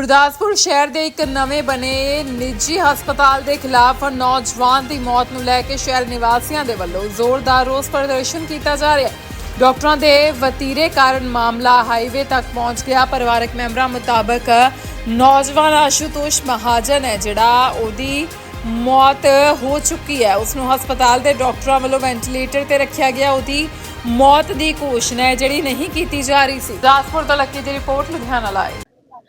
ਗੁਰਦਾਸਪੁਰ ਸ਼ਹਿਰ ਦੇ ਇੱਕ ਨਵੇਂ ਬਣੇ ਨਿੱਜੀ ਹਸਪਤਾਲ ਦੇ ਖਿਲਾਫ ਨੌਜਵਾਨ ਦੀ ਮੌਤ ਨੂੰ ਲੈ ਕੇ ਸ਼ਹਿਰ ਨਿਵਾਸੀਆਂ ਦੇ ਵੱਲੋਂ ਜ਼ੋਰਦਾਰ ਰੋਸ ਪ੍ਰਦਰਸ਼ਨ ਕੀਤਾ ਜਾ ਰਿਹਾ ਹੈ। ਡਾਕਟਰਾਂ ਦੇ ਵਤੀਰੇ ਕਾਰਨ ਮਾਮਲਾ ਹਾਈਵੇ ਤੱਕ ਪਹੁੰਚ ਗਿਆ। ਪਰਿਵਾਰਕ ਮੈਂਬਰਾਂ ਮੁਤਾਬਕ ਨੌਜਵਾਨ ਆਸ਼ੂਤੋਸ਼ ਮਹਾਜਨ ਹੈ, ਜਿਹੜਾ ਉਹਦੀ ਮੌਤ ਹੋ ਚੁੱਕੀ ਹੈ। ਉਸ ਨੂੰ ਹਸਪਤਾਲ ਦੇ ਡਾਕਟਰਾਂ ਵੱਲੋਂ ਵੈਂਟੀਲੇਟਰ ਤੇ ਰੱਖਿਆ ਗਿਆ। ਉਹਦੀ ਮੌਤ ਦੀ ਘੋਸ਼ਣਾ ਹੈ, ਜਿਹੜੀ ਨਹੀਂ ਕੀਤੀ ਜਾ ਰਹੀ ਸੀ। ਗੁਰਦਾਸਪੁਰ ਤੋਂ ਲੱਕੀ ਦੀ ਰਿਪੋਰਟ ਲੁਧਿਆਣਾ ਲਾਏ।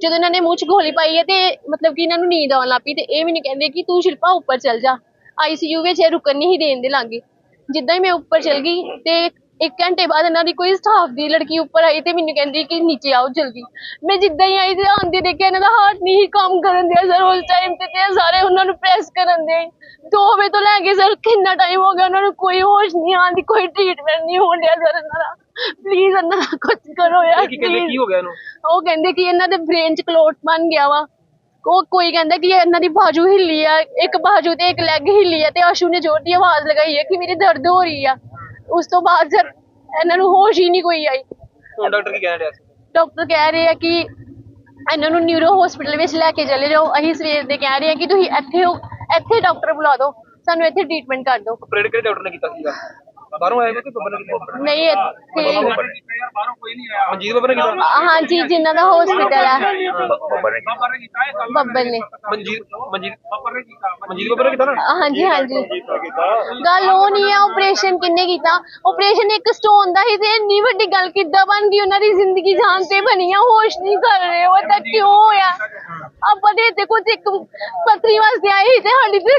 ਜਦੋਂ ਇਹਨਾਂ ਨੇ ਮੂੰਹ 'ਚ ਗੋਲੀ ਪਾਈ ਹੈ ਤੇ ਮਤਲਬ ਕਿ ਇਹਨਾਂ ਨੂੰ ਨੀਂਦ ਆਉਣ ਲੱਗ ਪਈ ਤੇ ਇਹ ਮੈਨੂੰ ਕਹਿੰਦੇ ਕਿ ਤੂੰ ਸ਼ਿਲਪਾ ਉੱਪਰ ਚੱਲ ਜਾ। ਆਈਸੀਯੂ ਵਿੱਚ ਇਹ ਰੁਕਣ ਨਹੀਂ ਦੇਣ ਦੇ ਲਾਂਗੇ। ਜਿੱਦਾਂ ਹੀ ਮੈਂ ਉੱਪਰ ਚਲ ਗਈ ਤੇ ਇੱਕ ਘੰਟੇ ਬਾਅਦ ਇਹਨਾਂ ਦੀ ਕੋਈ ਸਟਾਫ ਦੀ ਲੜਕੀ ਉੱਪਰ ਆਈ ਤੇ ਮੈਨੂੰ ਕਹਿੰਦੀ ਕਿ ਨੀਚੇ ਆਓ ਜਲਦੀ। ਮੈਂ ਜਿੱਦਾਂ ਹੀ ਆਈ ਤੇ ਆਂਦੀ ਦੇਖਿਆ ਇਹਨਾਂ ਦਾ ਹਾਰਟ ਨਹੀਂ ਕੰਮ ਕਰਨ ਦਿਆ ਸਰ ਉਸ ਟਾਈਮ ਤੇ ਤੇ ਸਾਰੇ ਉਹਨਾਂ ਨੂੰ ਪ੍ਰੈਸ ਕਰਨ ਦੇ ਦੋ ਵਜੇ ਤੋਂ ਲੈ ਕੇ ਸਰ ਕਿੰਨਾ ਟਾਈਮ ਹੋ ਗਿਆ ਉਹਨਾਂ ਨੂੰ ਕੋਈ ਹੋਸ਼ ਨਹੀਂ ਆਉਂਦੀ, ਕੋਈ ਟ੍ਰੀਟਮੈਂਟ ਨਹੀਂ ਹੋਣ ਡਿਆ ਸਰ ਇਹਨਾਂ ਦਾ। ਪਲੀਜ਼ ਇਹਨਾਂ ਦਾ ਕੁਝ ਕਰੋ ਯਾਰ ਕੀ ਕਹਿੰਦੇ। ਕੀ ਹੋ ਗਿਆ ਇਹਨੂੰ? ਉਹ ਕਹਿੰਦੇ ਕਿ ਇਹਨਾਂ ਦੇ ਬ੍ਰੇਨ 'ਚ ਕਲੋਟ ਬਣ ਗਿਆ ਵਾ। ਉਹ ਕੋਈ ਕਹਿੰਦਾ ਕਿ ਇਹਨਾਂ ਦੀ ਬਾਜੂ ਹਿੱਲੀ ਆ ਇੱਕ ਬਾਜੂ ਤੇ ਇੱਕ ਲੈਗ ਹਿੱਲੀ ਆ ਤੇ ਆਸ਼ੂ ਨੇ ਜ਼ੋਰ ਦੀ ਆਵਾਜ਼ ਲਗਾਈ ਹੈ ਕਿ ਮੇਰੀ ਦਰਦ ਹੋ ਰਹੀ ਆ। ਉਸ ਤੋਂ ਬਾਅਦ ਸਰ ਇਹਨਾਂ ਨੂੰ ਹੋਸ਼ ਹੀ ਨਹੀਂ ਕੋਈ ਆਈ। ਡਾਕਟਰ ਕੀ ਕਹਿ ਰਿਹਾ ਸੀ? ਡਾਕਟਰ ਕਹਿ ਰਹੇ ਆ ਕਿ ਇਹਨਾਂ ਨੂੰ ਨਿਊਰੋ ਹਸਪੀਟਲ ਵਿੱਚ ਲੈ ਕੇ ਚਲੇ ਜਾਓ। ਅਸੀਂ ਸਵੇਰ ਦੇ ਕਹਿ ਰਹੇ ਆ ਕਿ ਤੁਸੀਂ ਇੱਥੇ ਇੱਥੇ ਡਾਕਟਰ ਬੁਲਾ ਦਿਓ। ਸਾਨੂੰ ਇੱਥੇ ਟ੍ਰੀਟਮੈਂਟ ਕਰ ਦਿਓ। ਆਪਰੇਟ ਕਿਹੜੇ ਡਾਕਟਰ ਨੇ ਕੀਤਾ ਸੀਗਾ। ਬਾਹਰੋਂ ਆਇਆ ਕੋਈ ਬੱਬਰ ਨੇ ਕੀਤਾ ਨਹੀਂ ਇੱਥੇ ਬਾਹਰੋਂ ਕੋਈ ਨਹੀਂ ਆਇਆ। ਮਨਜੀਤ ਬੱਬਰ ਨੇ ਕੀਤਾ? ਹਾਂਜੀ ਜਿਨ੍ਹਾਂ ਦਾ ਹਸਪੀਟਲ ਹੈ ਬੱਬਰ ਨੇ ਕੀਤਾ। ਬੱਬਲ ਨੇ। ਮਨਜੀਤ ਮਨਜੀਤ ਬੱਬਰ ਨੇ ਕੀਤਾ। ਮਨਜੀਤ ਬੱਬਰ ਨੇ ਕੀਤਾ ਨਾ? ਹਾਂਜੀ ਹਾਂਜੀ। ਗੱਲ ਉਹ ਨਹੀਂ ਹੈ ਆਪਰੇਸ਼ਨ ਕਿੰਨੇ ਕੀਤਾ? ਆਪਰੇਸ਼ਨ ਇੱਕ ਸਟੋਨ ਦਾ ਹੀ ਤੇ ਇੰਨੀ ਵੱਡੀ ਗੱਲ ਕਿੱਦਾਂ ਬਣ ਗਈ? ਉਹਨਾਂ ਦੀ ਜ਼ਿੰਦਗੀ ਜਾਨ ਤੇ ਬਣੀ ਆ ਹੋਸ਼ ਨਹੀਂ ਕਰ ਰਹੇ। ਉਹ ਤਾਂ ਕਿਉਂ ਹੋਇਆ? ਆਪਾਂ ਦੇ ਤੇ ਕੁਝ ਇੱਕ ਪਤਰੀ ਵਾਸਤੇ ਆਏ ਸੀ ਤੇ ਸਾਡੀ ਤੇ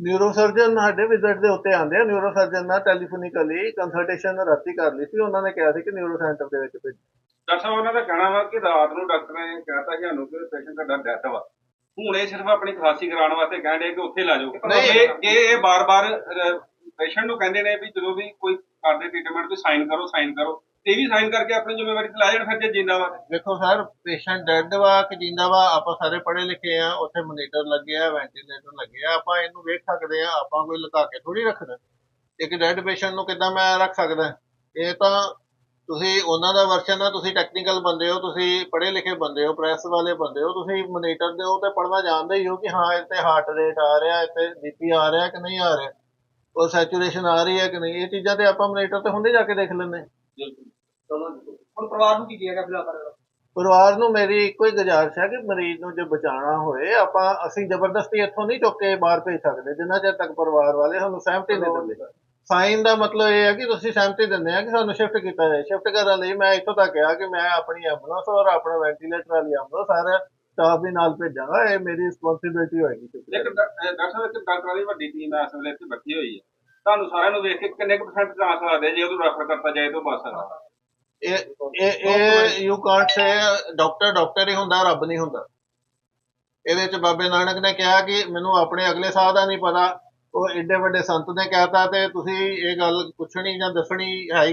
ਨਿਊਰੋਸਰਜਨ ਸਾਡੇ ਵਿਜ਼ਿਟ ਦੇ ਉੱਤੇ ਆਉਂਦੇ ਆ। ਨਿਊਰੋ ਸਰਜਨ ਨਾਲ ਟੈਲੀਫੋਨਿਕਲੀ ਕੰਸਲਟੇਸ਼ਨ ਰਾਤੀ ਕਰ ਲਈ ਸੀ। ਉਹਨਾਂ ਨੇ ਕਿਹਾ ਸੀ ਕਿ ਨਿਊਰੋ ਸੈਂਟਰ ਦੇ ਵਿੱਚ ਭੇਜੋ। ਡਾਕਟਰ ਸਾਹਿਬ ਉਹਨਾਂ ਦਾ ਕਹਿਣਾ ਵਾ ਕਿ ਰਾਤ ਨੂੰ ਡਾਕਟਰ ਨੇ ਕਹਿਤਾ ਕਿ ਸਾਨੂੰ ਕਿ ਪੇਸ਼ੈਂਟ ਤੁਹਾਡਾ ਡੈਥ ਵਾ। ਹੁਣ ਇਹ ਸਿਰਫ ਆਪਣੀ ਖਾਸੀ ਕਰਾਉਣ ਵਾਸਤੇ ਕਹਿਣ ਦੇ ਕਿ ਉੱਥੇ ਲਾ ਜਾਓ। ਨਹੀਂ। ਜੇ ਜੇ ਇਹ ਬਾਰ-ਬਾਰ ਪੇਸ਼ੈਂਟ ਨੂੰ ਕਹਿੰਦੇ ਨੇ ਵੀ ਜਦੋਂ ਵੀ ਕੋਈ ਕਰਦੇ ਟ੍ਰੀਟਮੈਂਟ ਤੇ ਸਾਈਨ ਕਰੋ ਸਾਈਨ ਕਰੋ। ਇਹ ਵੀ ਸਾਈਨ ਕਰਕੇ ਆਪਣੀ ਜ਼ਿੰਮੇਵਾਰੀ ਤੇ ਲਾ ਜਾਣ ਫਿਰ ਜੇ ਜਿੰਦਾ ਵਾ। ਦੇਖੋ ਸਰ ਪੇਸ਼ੈਂਟ ਡੈਡ ਵਾ ਕਿ ਜਿੰਦਾ ਵਾ ਆਪਾਂ ਸਾਰੇ ਪੜ੍ਹੇ ਲਿਖੇ ਆ ਉੱਥੇ ਮੋਨੀਟਰ ਲੱਗੇ ਆ ਵੈਂਟੀਲੇਟਰ ਲੱਗੇ ਆ ਆਪਾਂ ਇਹਨੂੰ ਵੇਖ ਸਕਦੇ ਆ ਆਪਾਂ ਕੋਈ ਲੁਕਾ ਕੇ ਥੋੜੀ ਰੱਖਦਾ ਇੱਕ ਡੈਡ ਪੇਸ਼ੈਂਟ ਨੂੰ ਕਿੱਦਾਂ ਮੈਂ ਰੱਖ ਸਕਦਾ? ਇਹ ਤਾਂ ਤੁਸੀਂ ਉਹਨਾਂ ਦਾ ਵਰਸ਼ਨ ਆ ਤੁਸੀਂ ਟੈਕਨੀਕਲ ਬੰਦੇ ਹੋ ਤੁਸੀਂ ਪੜ੍ਹੇ ਲਿਖੇ ਬੰਦੇ ਹੋ ਪ੍ਰੈਸ ਵਾਲੇ ਬੰਦੇ ਹੋ ਤੁਸੀਂ ਮੋਨੀਟਰ ਦੇ ਉਹ ਤੇ ਪੜ੍ਹਨਾ ਜਾਣਦੇ ਹੀ ਹੋ ਕਿ ਹਾਂ ਇੱਥੇ ਹਾਰਟ ਰੇਟ ਆ ਰਿਹਾ ਇੱਥੇ ਬੀਪੀ ਆ ਰਿਹਾ ਕਿ ਨਹੀਂ ਆ ਰਿਹਾ ਉਹ ਸੈਚੂਰੇਸ਼ਨ ਆ ਰਹੀ ਹੈ ਕਿ ਨਹੀਂ। ਇਹ ਚੀਜ਼ਾਂ ਤੇ ਆਪਾਂ ਮੋਨੀਟਰ ਤੇ ਹੁੰਦੇ ਜਾ ਕੇ ਦੇਖ ਲੈਂਦੇ ਹੁਣ ਪਰਿਵਾਰ ਨੂੰ ਕੀ ਕਹੇਗਾ ਫਿਲਹਾਲ ਪਰ ਪਰਿਵਾਰ ਨੂੰ ਮੇਰੀ ਇੱਕੋ ਹੀ ਗੁਜ਼ਾਰਿਸ਼ ਹੈ ਕਿ ਮਰੀਜ਼ ਨੂੰ ਜੇ ਬਚਾਉਣਾ ਹੋਏ ਆਪਾਂ ਅਸੀਂ ਜ਼ਬਰਦਸਤੀ ਇੱਥੋਂ ਨਹੀਂ ਚੁੱਕ ਕੇ ਬਾਹਰ ਭੇਜ ਸਕਦੇ ਜਿੰਨਾ ਚਿਰ ਤੱਕ ਪਰਿਵਾਰ ਵਾਲੇ ਸਾਨੂੰ ਸਹਿਮਤੀ ਨਹੀਂ ਦਿੰਦੇ। ਸਾਈਨ ਦਾ ਮਤਲਬ ਇਹ ਹੈ ਕਿ ਤੁਸੀਂ ਸਹਿਮਤੀ ਦਿੰਦੇ ਆ ਕਿ ਸਾਨੂੰ ਸ਼ਿਫਟ ਕੀਤਾ ਜਾਏ। ਸ਼ਿਫਟ ਕਰਨ ਲਈ ਮੈਂ ਇੱਥੋਂ ਤੱਕ ਕਿਹਾ ਕਿ ਮੈਂ ਆਪਣੀ ਐਂਬੂਲੈਂਸ ਔਰ ਆਪਣਾ ਵੈਂਟੀਲੇਟਰ ਵਾਲੀ ਐਂਬੂਲੈਂਸ ਸਾਰਾ ਸਟਾਫ ਵੀ ਨਾਲ ਭੇਜਾਂਗਾ। ਇਹ ਮੇਰੀ ਰਿਸਪੌਂਸਿਬਿਲਟੀ ਹੋਏਗੀ। ਅਹ ਡਾਕਟਰ ਸਾਹਿਬ ਇੱਕ ਡਾਕਟਰਾਂ ਦੀ ਵੱਡੀ ਟੀਮ ਇਸ ਵੇਲੇ ਇੱਥੇ ਬੈਠੀ ਹੋਈ ਹੈ। ਤੁਹਾਨੂੰ ਸਾਰਿਆਂ ਨੂੰ ਵੇਖ ਕੇ ਕਿੰਨੇ ਕੁ ਪਰਸੈਂਟ ਚਾਂਸ ਲੱਗਦੇ ਜੇ ਉਹਨੂੰ ਰੈਫਰ ਕਰਤਾ ਜਾਏ ਤਾਂ ਬਸ ਸਕਦਾ। ਇਹ ਇਹ ਇਹ you can't say doctor doctor ਹੀ ਹੁੰਦਾ, ਰੱਬ ਨਹੀਂ ਹੁੰਦਾ। ਇਹਦੇ ਵਿੱਚ ਬਾਬੇ ਨਾਨਕ ਨੇ ਕਿਹਾ ਕਿ ਮੈਨੂੰ ਆਪਣੇ ਅਗਲੇ ਸਾਹ ਦਾ ਨਹੀਂ ਪਤਾ। ਉਹ ਏਡੇ ਵੱਡੇ ਸੰਤ ਨੇ ਕਹਿਤਾ ਤੇ ਤੁਸੀਂ ਇਹ ਗੱਲ ਪੁੱਛਣੀ ਜਾਂ ਦੱਸਣੀ ਹੈ ਹੀ